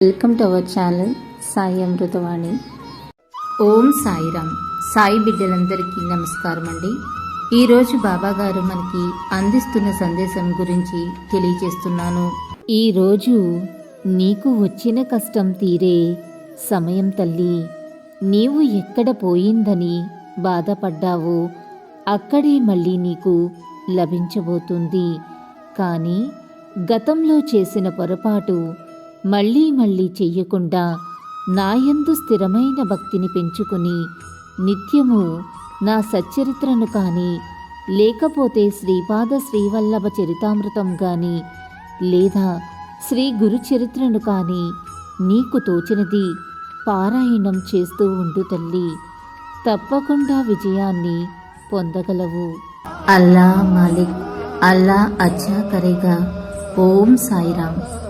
Welcome to our channel Sai Amritavani ఓం సాయిరామ్. సాయి బిడ్డలందరికీ నమస్కారం అండి. ఈరోజు బాబా గారు మనకి అందిస్తున్న సందేశం గురించి తెలియజేస్తున్నాను. ఈరోజు నీకు వచ్చిన కష్టం తీరే సమయం తల్లి. నీవు ఎక్కడ పోయిందని బాధపడ్డావో అక్కడే మళ్ళీ నీకు లభించబోతుంది. కానీ గతంలో చేసిన పొరపాటు మళ్ళీ మళ్ళీ చెయ్యకుండా నాయందు స్థిరమైన భక్తిని పెంచుకుని నిత్యము నా సచ్చరిత్రను కానీ లేకపోతే శ్రీపాద శ్రీవల్లభ చరితామృతం కానీ లేదా శ్రీ గురు చరిత్రను కానీ నీకు తోచినది పారాయణం చేస్తూ ఉండు తల్లి. తప్పకుండా విజయాన్ని పొందగలవు. అల్లా మాలిక్ అల్లా అచ్చా కరేగా. ఓం సాయిరామ్.